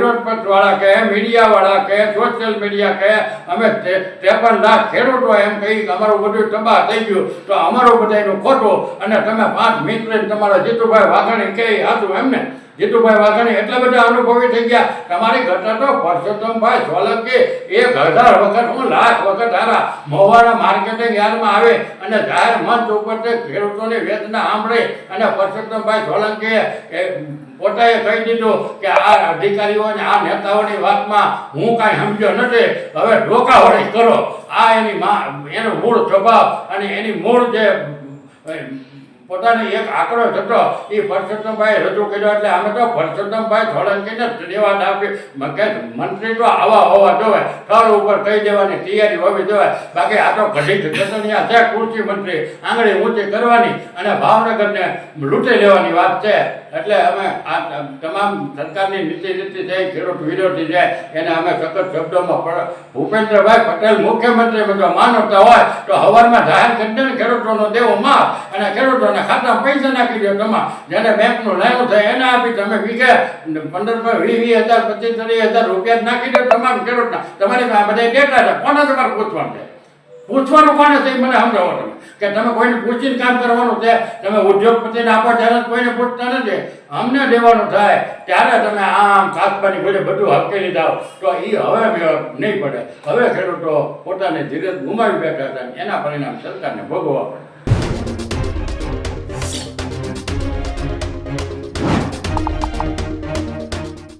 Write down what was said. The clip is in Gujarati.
વિરોધ પક્ષવાળા કહે, મીડિયાવાળા કહે સોશિયલ મીડિયા કહે, અમે ત્રેપન લાખ ખેડૂતો એમ કહી અમારું બધું તબાહ થઈ ગયું. તો અમારું બધાયનું ખોટું અને તમે પાંચ મિત્ર તમારા જીતુભાઈ વાઘાણી કહે હતું એમને જીતુભાઈ વાઘાણી એટલા બધા અનુભવી થઈ ગયા. તમારી ઘટના તો પરસોત્તમભાઈ સોલંકી એક હજાર વખત હું લાખ વખત હારા મોવાડા માર્કેટિંગ યાર્ડમાં આવે અને જાહેર મંચ ઉપર તે ખેડૂતોની વેદના સાંભળે અને પરસોત્તમભાઈ સોલંકીએ પોતાએ કહી દીધું કે આ અધિકારીઓ અને આ નેતાઓની વાતમાં હું કાંઈ સમજ્યો નથી. હવે ઢોકાવડી કરો. આ એની મા, એનો મૂળ સ્વભાવ અને એની મૂળ જે પોતાનો એક આંકડો થતો એ પરસોત્તમભાઈ રજૂ કર્યો એટલે અમે તો પરસોત્તમભાઈ જ ધન્યવાદ આપી. કે મંત્રી તો આવા હોવા જોવે. સ્થળ ઉપર કહી દેવાની તૈયારી હોવી જોવે. બાકી આ તો ઘડી ચટણીયા છે, કૃષિ મંત્રી. આંગળી ઊંચી કરવાની અને ભાવનગરને લૂંટી લેવાની વાત છે. એટલે અમે આ તમામ સરકારની નીતિ નીતિ છે, ખેડૂત વિરોધી છે. એને અમે સખત શબ્દોમાં ભૂપેન્દ્રભાઈ પટેલ મુખ્યમંત્રી જો માનવતા હોય તો હવારમાં જાહેર કરી દે ને ખેડૂતોનો દેવો માફ. અને ખેડૂતોને ખાતામાં પૈસા નાખી દો તમામ જેને બેંકનું લેણું થાય એને આપી તમે વીઘે પંદર વીસ વીસ હજાર, પચીસ, ત્રીસ હજાર રૂપિયા નાખી દો તમામ ખેડૂતના. તમારી બધા ડેટા છે. કોને તમારે પૂછવાનું છે? પૂછવાનું કોને છે મને સમજાવો તમે. કે તમે કોઈને પૂછીને કામ કરવાનું છે? તમે ઉદ્યોગપતિને આપો ત્યારે કોઈને પૂછતા નથી. અમને દેવાનું થાય. ત્યારે તમે આમ કાચબાની ઘોડે બધું હકેલી જાઓ. તો એ હવે નહીં પડે. હવે ખેડૂતો પોતાની ધીરજ ગુમાવી બેઠા હતા એના પરિણામ સરકારને ભોગવવા પડે.